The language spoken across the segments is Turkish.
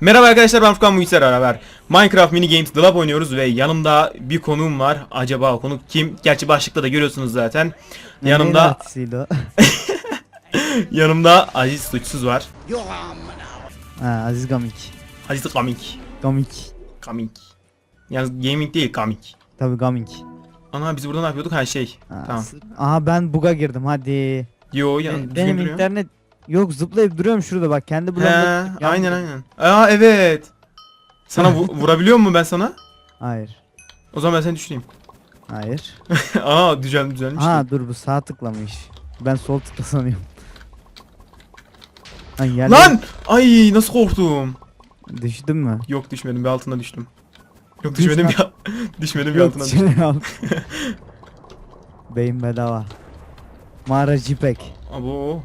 Merhaba arkadaşlar ben Furkan Muhitser beraber Minecraft Mini Games The Lab oynuyoruz ve yanımda bir konuğum var. Acaba o konuk kim? Gerçi başlıkta da görüyorsunuz zaten. Yanımda Yanımda Aziz Suçsuz var. ha, Aziz Gamik. Aziz Kamik. Gamik. Kamik. Yalnız gaming değil Kamik. Tabi Gamik. Ana biz burada ne yapıyorduk? Ha şey. Ha, Tamam. Aha ben buga girdim hadi. Yo ya Benim, internet yok zıplayıp duruyorum şurada bak kendi He, bloğumda. aynen aynen. Aa evet. Sana vu- vurabiliyor mu ben sana? Hayır. O zaman ben seni düşüreyim. Hayır. Aa düzel düzelmiş. Ha dur bu sağ tıklamış. Ben sol tıkla sanıyorum. Lan yerden Lan! Ay nasıl korktum. düştün mü? Yok düşmedim bir altına düştüm. Yok Düş düşmedim ya. düşmedim bir Yok altına düştüm. al. Beyin bedava. Mağara Cipek. Abo.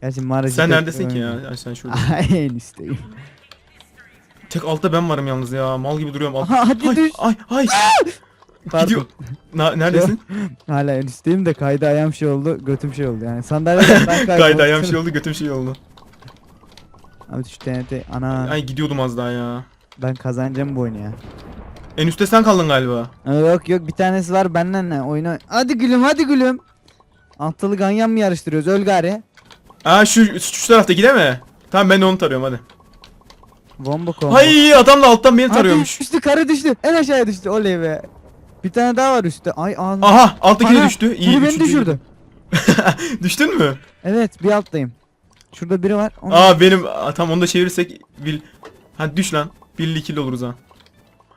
Gerçi mağara Sen neredesin ki ya? Ay, sen şurada. En üstteyim. Tek altta ben varım yalnız ya. Mal gibi duruyorum. Alt... Aha, hadi ay, düş. ay ay. Gidiyor. Na- neredesin? Hala en üstteyim de kaydı ayağım şey oldu, götüm şey oldu yani. Sandalyeden ben. Kaydı ayağım şey oldu götüm şey oldu. Abi şu TNT ana Ay gidiyordum az daha ya. ben kazanacağım bu oyunu ya. En üstte sen kaldın galiba. Yok yok bir tanesi var benden ne oyunu. Hadi gülüm hadi gülüm. Altılı ganyan mı yarıştırıyoruz öl gari. Aa şu, şu, şu taraftaki değil mi? Tamam ben de onu tarıyorum hadi. Bomba kombo. Ay adam da alttan beni Hadi, tarıyormuş. düştü karı düştü. En aşağıya düştü oley be. Bir tane daha var üstte. Ay ağzım. Aha alttaki de Ana, düştü. İyi. Biri beni üçüncü düşürdü. Düştün mü? Evet bir alttayım. Şurada biri var. Onu... Aa benim Aa, tamam onu da çevirirsek bil. Hadi düş lan. Birli ikili oluruz ha.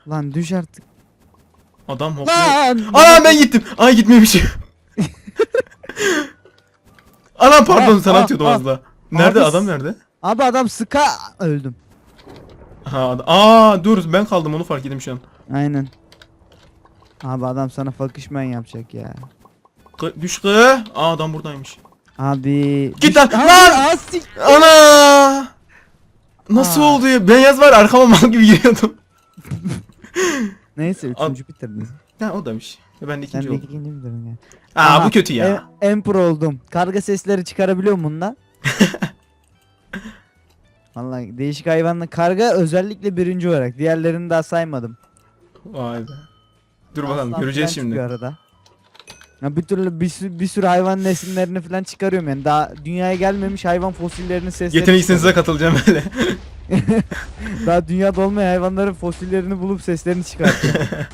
Lan düş artık. Adam hopluyor. Lan. Aa ben gittim. Ay gitmemişim. Anam pardon sana aa, atıyordum az daha. Nerede Abi adam nerede? Abi adam sıka öldüm. Ha adam. Aa dur ben kaldım onu fark ettim şu an. Aynen. Abi adam sana fakışmen yapacak ya. Kı, düş kı. Aa adam buradaymış. Abi. Git lan, lan! Ana! Nasıl Aa. oldu ya? Ben yaz var arkama mal gibi giriyordum. Neyse üçüncü bitirdin. Ha o demiş. Ben de Sen ikinci de oldum. ikinci bitirdin ya. Aa Aha, bu kötü ya. En pro oldum. Karga sesleri çıkarabiliyor mu bundan? Vallahi değişik hayvanla karga özellikle birinci olarak. Diğerlerini daha saymadım. Vay be. Dur bakalım Aslan göreceğiz falan şimdi. Arada. Ya bir türlü bir sürü, bir sürü hayvan nesillerini falan çıkarıyorum yani. Daha dünyaya gelmemiş hayvan fosillerinin seslerini Yetenek çıkarıyorum. katılacağım öyle. Daha dünyada olmayan hayvanların fosillerini bulup seslerini çıkartacağım.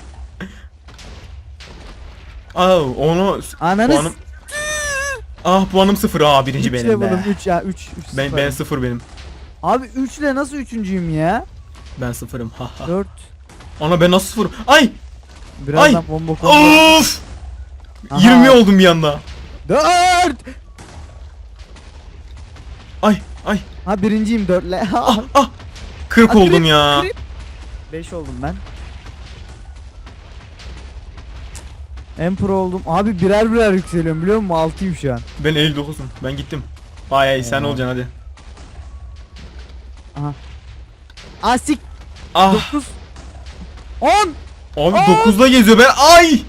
Aa onu Ananı puanım Ah puanım sıfır. Aa birinci 3 benim level'ım be. 3 ya 3 3 Ben, ben sıfır benim. Abi 3 ile nasıl üçüncüyüm ya? Ben sıfırım. Ha ha. 4 Ana ben nasıl sıfırım? Ay! Birazdan bomba kombo. Of! Aha. 20 oldum bir anda. 4 Ay ay. Ha birinciyim 4 ile. Ah ah. 40 Ah, oldum ya. krip. 5 oldum ben. En pro oldum. Abi birer birer yükseliyorum biliyor musun? 6'yım şu an. Ben 59'um. Ben gittim. Ay ay sen Eyvah. olacaksın hadi. Asik Ah 9 10 abi Aa! 9'da geziyor ben. Ay!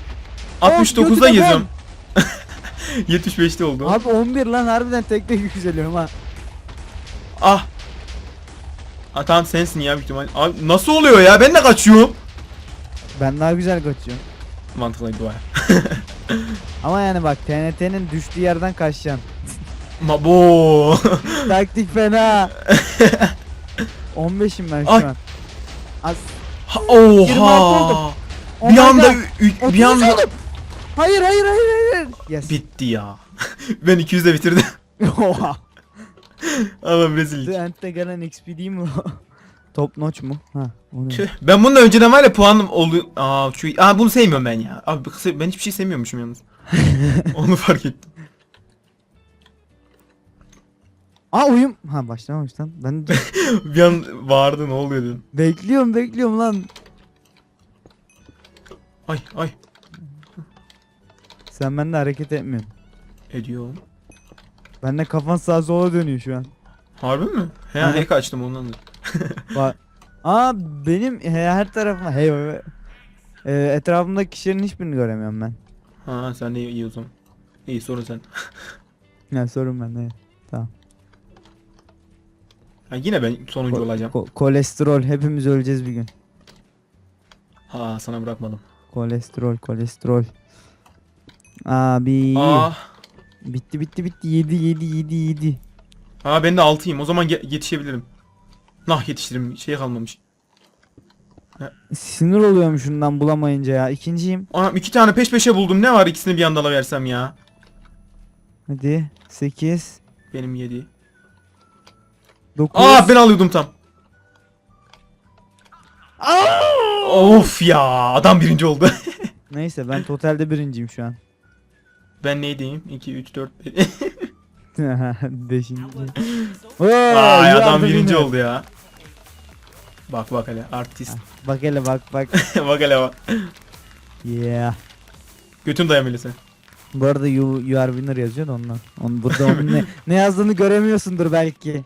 Of, 69'da götüne geziyorum. 75'te oldu. Abi 11 lan harbiden tek tek yükseliyorum ha. Ah. Ah tamam sensin ya büyük ihtimal. Abi nasıl oluyor ya? Ben de kaçıyorum. Ben daha güzel kaçıyorum. Mantıklıydı baya. Ama yani bak TNT'nin düştüğü yerden kaçacaksın. Mabo. Taktik fena. 15'im ben şu Ay. an. Az. Ha, 26 Oha. Oh bir my anda God. ü- ü- 33 bir anda oldum. Hayır hayır hayır hayır. Yes. bitti ya. ben 200'de bitirdim. Oha. Ama rezillik. The End'de gelen XP değil mi o? Top notch mu? Ha. Tüh, Ben bundan önceden var ya puanım oldu. Aa şu Aa bunu sevmiyorum ben ya. Abi kısa- ben hiçbir şey sevmiyormuşum yalnız. Onu fark ettim. Aa oyun. Ha başlamamış lan. Ben bir an bağırdı ne oluyor dedim. bekliyorum bekliyorum lan. Ay ay. Sen bende hareket etmiyorsun. Ediyor. Bende kafan sağa sola dönüyor şu an. Harbi mi? He Aha. hack açtım. Bak. Aa benim he- her tarafıma hey hey. Ee, etrafımdaki kişilerin hiçbirini göremiyorum ben. Ha sen de iyi, iyi o zaman. İyi sorun sen. Ya sorun bende. Tamam. Ha, yine ben sonuncu olacağım. Ko- kolesterol hepimiz öleceğiz bir gün. Ha sana bırakmadım. Kolesterol kolesterol. Abi Aa, bitti bitti bitti 7 7 7 7. ha ben de 6'yım. O zaman ge- yetişebilirim. Nah yetiştirim. Şey kalmamış. Sinir oluyorum şundan bulamayınca ya. İkinciyim. Anam iki tane peş peşe buldum. Ne var ikisini bir anda versem ya. Hadi 8 Benim 7. 9 Aa ben alıyordum tam. Of ya adam birinci oldu. Neyse ben totalde birinciyim şu an. ben neydeyim? 2, 3, 4, 5. Beşinci. Ay adam birinci oldu ya. Bak bak hele artist. Bak hele bak bak. bak hele bak. Yeah. Götün dayameli sen. Bu arada you, you are winner yazıyor da ondan. Onu burada onun ne, ne yazdığını göremiyorsundur belki.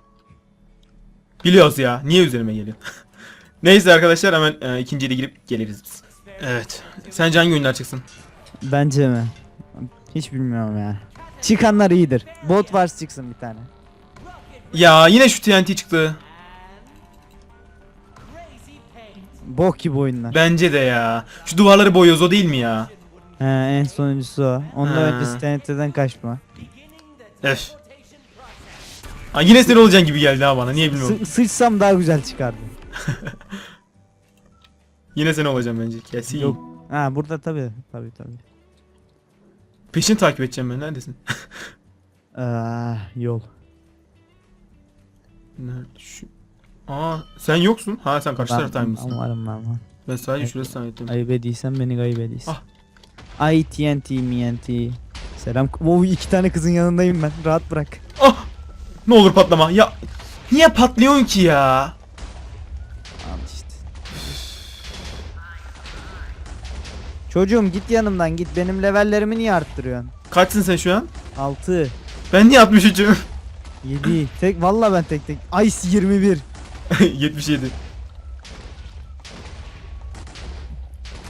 Biliyoruz ya. Niye üzerime geliyor? Neyse arkadaşlar hemen e, ikinciye de girip geliriz biz. Evet. Sence hangi oyunlar çıksın? Bence mi? Hiç bilmiyorum ya. Çıkanlar iyidir. Bot Wars çıksın bir tane. Ya yine şu TNT çıktı. Bok gibi oyunlar. Bence de ya. Şu duvarları boyuyoruz o değil mi ya? He, en sonuncusu o. Ondan öncesi TNT'den kaçma. Öf. Ha, yine sen olacaksın gibi geldi ha bana. Niye bilmiyorum. Sı- sıçsam daha güzel çıkardı. Yine sen olacaksın bence. Kesin. Yok. Ha burada tabi tabi tabi. Peşini takip edeceğim ben. Neredesin? Aa, yol. Nerede şu? Aa sen yoksun. Ha sen karşı taraftaymışsın. ben Varım ben var. Ben sadece şurası zannettim. Ayıp ediysen beni kayıp ediysen. Ah. Ay TNT MNT. Selam. Oo iki tane kızın yanındayım ben. Rahat bırak. Ah! Ne olur patlama. Ya niye patlıyorsun ki ya? Al işte. Çocuğum git yanımdan git. Benim levellerimi niye arttırıyorsun? Kaçsın sen şu an? 6 Ben niye 63'üm? 7 tek valla ben tek tek. Ice 21. 77.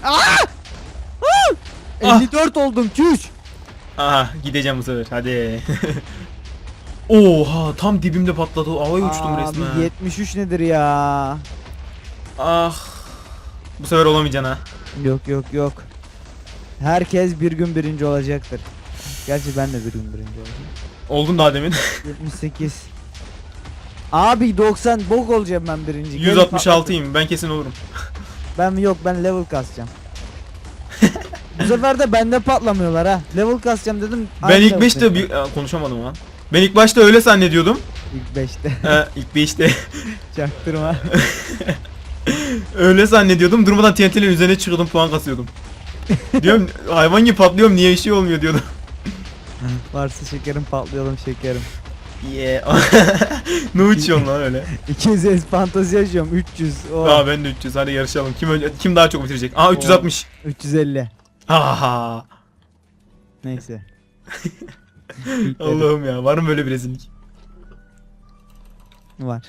Ah! 54 oldum çüş. Aha gideceğim bu sefer. Hadi. Oha tam dibimde patladı. Havaya uçtum Abi resmen. 73 nedir ya? Ah. Bu sefer olamayacaksın ha. Yok yok yok. Herkes bir gün birinci olacaktır. Gerçi ben de bir gün birinci olacağım. Oldun daha demin. 78. Abi 90 bok olacağım ben birinci. Gelin patlatın. 166'yım. Ben kesin olurum. Ben yok ben level kasacağım. Bu sefer de bende patlamıyorlar ha. Level kasacağım dedim. Ben ilk level 5'te kasacağım. bir Aa, konuşamadım lan. Ben ilk başta öyle zannediyordum. İlk 5'te Ee, ilk 5'te çaktırma. öyle zannediyordum. Durmadan TNT'lerin üzerine çıkıyordum puan kasıyordum. diyorum hayvan gibi patlıyorum niye bir şey olmuyor diyordum. Varsa şekerim patlayalım şekerim. Yeah. ne uçuyorsun lan öyle? 200 fantazi yaşıyorum 300. Oh. Aa ben de 300 hadi yarışalım. Kim önce, kim daha çok bitirecek? Aa 360. 350. Aha. Neyse. Allah'ım ya var mı böyle bir rezillik? Var.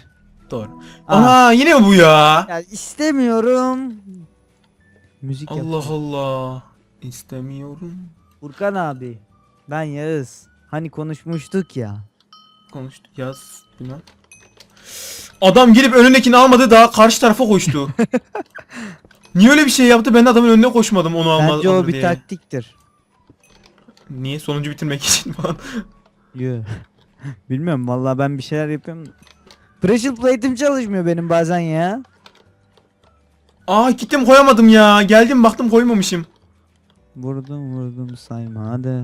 Doğru. Aa. Aa yine mi bu ya? Ya istemiyorum. Müzik. Allah Allah. İstemiyorum. Furkan abi. Ben Yağız. Hani konuşmuştuk ya. Konuştu. Yaz. Bilmem. Adam gelip önündekini almadı daha karşı tarafa koştu. Niye öyle bir şey yaptı? Ben de adamın önüne koşmadım onu almadı Bence o bir diye. taktiktir. Niye? Sonuncu bitirmek için falan. Yo. Bilmiyorum vallahi ben bir şeyler yapıyorum. Pressure plate'im çalışmıyor benim bazen ya. Aa gittim koyamadım ya. Geldim baktım koymamışım. Vurdum vurdum sayma hadi.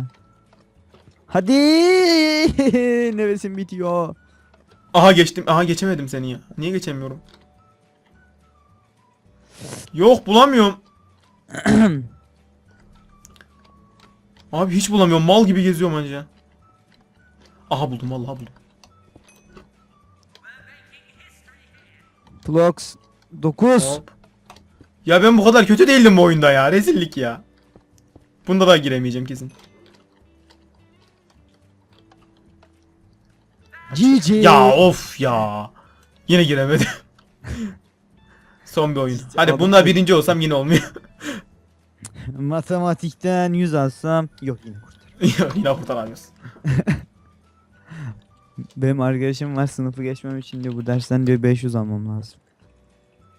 Hadi nefesim bitiyor. Aha geçtim. Aha geçemedim seni ya. Niye geçemiyorum? Yok bulamıyorum. Abi hiç bulamıyorum. Mal gibi geziyorum anca. Aha buldum vallahi buldum. Plox 9. Hop. Ya ben bu kadar kötü değildim bu oyunda ya. Rezillik ya. Bunda da giremeyeceğim kesin. GG. Ya of ya. Yine giremedim. Son bir oyun. Hadi bunda birinci olsam yine olmuyor. Matematikten 100 alsam yok yine kurtar. yine kurtaramıyorsun. Benim arkadaşım var sınıfı geçmem için diyor bu dersten diyor 500 almam lazım.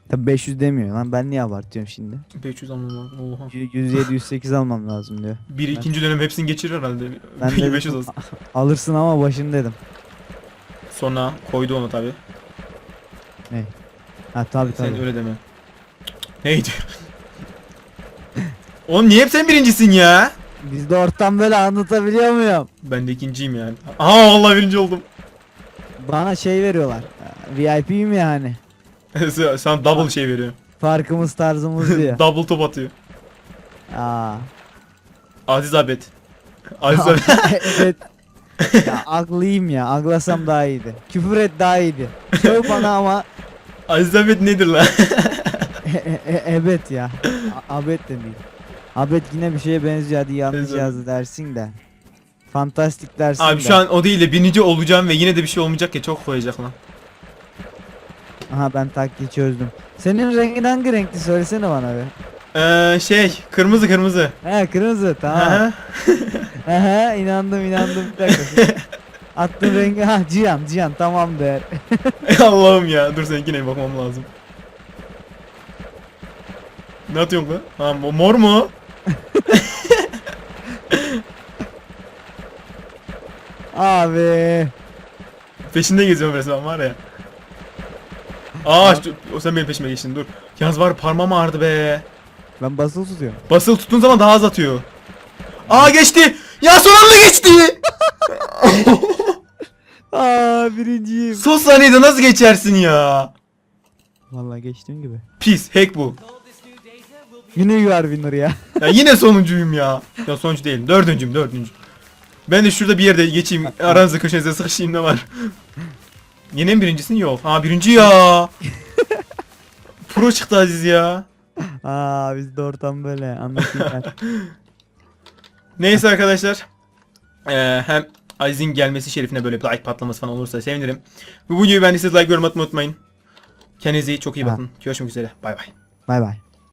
Tabi 500 demiyor lan ben niye abartıyorum şimdi? 500 almam lazım. Oha. 107 108 almam lazım diyor. Bir ikinci dönem hepsini geçirir herhalde. Ben Peki de 500 dedim, olsun. alırsın ama başını dedim. Sonra koydu onu tabi. Ha tabi Sen tabi. öyle deme. Neydi? Oğlum niye hep sen birincisin ya? Bizde ortam böyle anlatabiliyor muyum? Ben de ikinciyim yani. Aa vallahi birinci oldum. Bana şey veriyorlar. VIP'yim yani. Sen- Sana double şey veriyor. Farkımız tarzımız diyor. double top atıyor. Aa. Aziz Abed. Aziz Abed. evet. Ya aklıyım ya. Aklasam daha iyiydi. Küfür et daha iyiydi. Söv bana ama Aziz Abed nedir lan? e- e- evet ya. A- abet de değil. Abet yine bir şeye benziyor hadi yanlış yazdı dersin de. Fantastik dersin Abi de. şu an o değil de birinci olacağım ve yine de bir şey olmayacak ya çok koyacak lan. Aha ben taktiği çözdüm. Senin rengin hangi renkli söylesene bana be. Ee, şey kırmızı kırmızı. He kırmızı tamam. Aha. Aha inandım inandım bir dakika. Attığın rengi ha Cihan Cihan tamam der. Allah'ım ya dur seninkine bir bakmam lazım. Ne atıyorsun lan? Ha mo- mor mu? Abi. Peşinde geziyorum resmen var ya. Aa şu- o sen benim peşime geçtin dur. Yalnız var parmağım ağrıdı be. Ben basılı tutuyorum. Basılı tuttuğun zaman daha az atıyor. Aa geçti. Ya son anda geçti. Aa birinciyim. son saniyede nasıl geçersin ya? Vallahi geçtiğim gibi. Pis hack bu. Yine you are winner ya. Ya yine sonuncuyum ya. Ya sonuncu değilim. Dördüncüyüm dördüncü. Ben de şurada bir yerde geçeyim. Aranızda köşenize sıkışayım ne var. Yine mi birincisin? Yok. Ha birinci ya. Pro çıktı Aziz ya. Aa bizde ortam böyle anlatayım ben. Neyse arkadaşlar. Ee, hem Aziz'in gelmesi şerifine böyle bir like patlaması falan olursa sevinirim. Bu videoyu beğendiyseniz like yorum atmayı unutmayın. Kendinize iyi çok iyi bakın. Görüşmek üzere. Bay bay. Bay bay.